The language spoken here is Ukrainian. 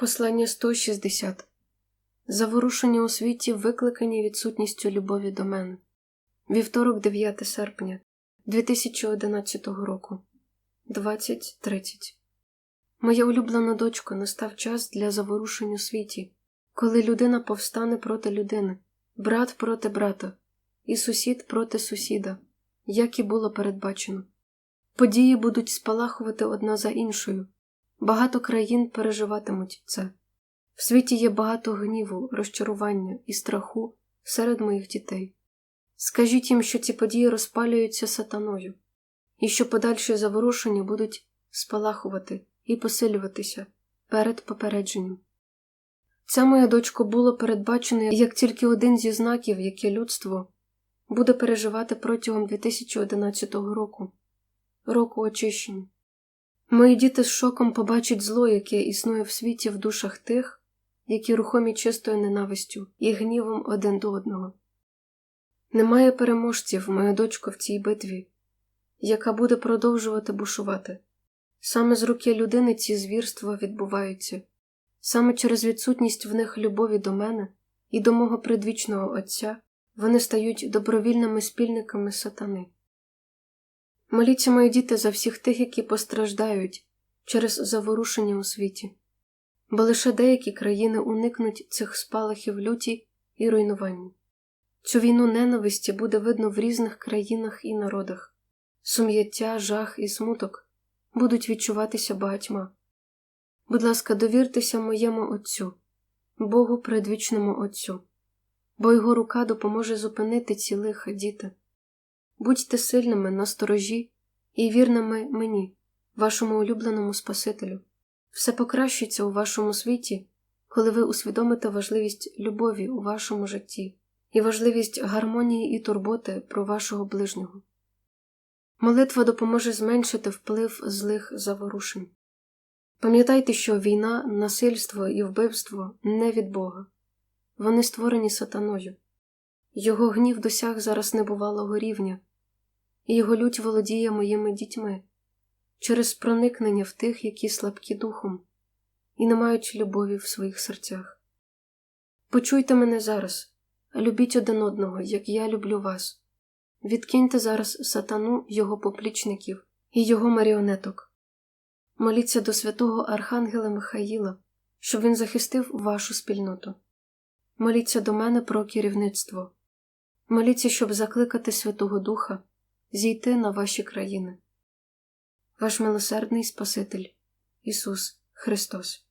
Послання 160 Заворушення у світі викликані відсутністю любові до мене. Вівторок, 9 серпня 2011 року 20.30 Моя улюблена дочко, настав час для заворушень у світі, коли людина повстане проти людини, брат проти брата, і сусід проти сусіда, як і було передбачено. Події будуть спалахувати одна за іншою. Багато країн переживатимуть це. В світі є багато гніву, розчарування і страху серед моїх дітей. Скажіть їм, що ці події розпалюються сатаною, і що подальші заворушення будуть спалахувати і посилюватися перед попередженням. Це моя дочко було передбачене як тільки один зі знаків, яке людство буде переживати протягом 2011 року, року очищення. Мої діти з шоком побачать зло, яке існує в світі в душах тих, які рухомі чистою ненавистю і гнівом один до одного. Немає переможців, моя дочко, в цій битві, яка буде продовжувати бушувати. Саме з руки людини ці звірства відбуваються, саме через відсутність в них любові до мене і до мого предвічного Отця вони стають добровільними спільниками сатани. Моліться, мої діти, за всіх тих, які постраждають через заворушення у світі, бо лише деякі країни уникнуть цих спалахів люті і руйнування. Цю війну ненависті буде видно в різних країнах і народах, сум'яття, жах і смуток будуть відчуватися багатьма. Будь ласка, довіртеся моєму Отцю, Богу предвічному Отцю, бо його рука допоможе зупинити ці лиха діти. Будьте сильними на сторожі і вірними мені, вашому улюбленому Спасителю. Все покращиться у вашому світі, коли ви усвідомите важливість любові у вашому житті і важливість гармонії і турботи про вашого ближнього. Молитва допоможе зменшити вплив злих заворушень. Пам'ятайте, що війна, насильство і вбивство не від Бога, вони створені сатаною. Його гнів досяг зараз небувалого рівня, його лють володіє моїми дітьми через проникнення в тих, які слабкі духом, і не мають любові в своїх серцях. Почуйте мене зараз, любіть один одного, як я люблю вас. Відкиньте зараз сатану його поплічників і його маріонеток. Моліться до святого Архангела Михаїла, щоб він захистив вашу спільноту. Моліться до мене про керівництво. Моліться, щоб закликати Святого Духа зійти на ваші країни. Ваш милосердний Спаситель Ісус Христос.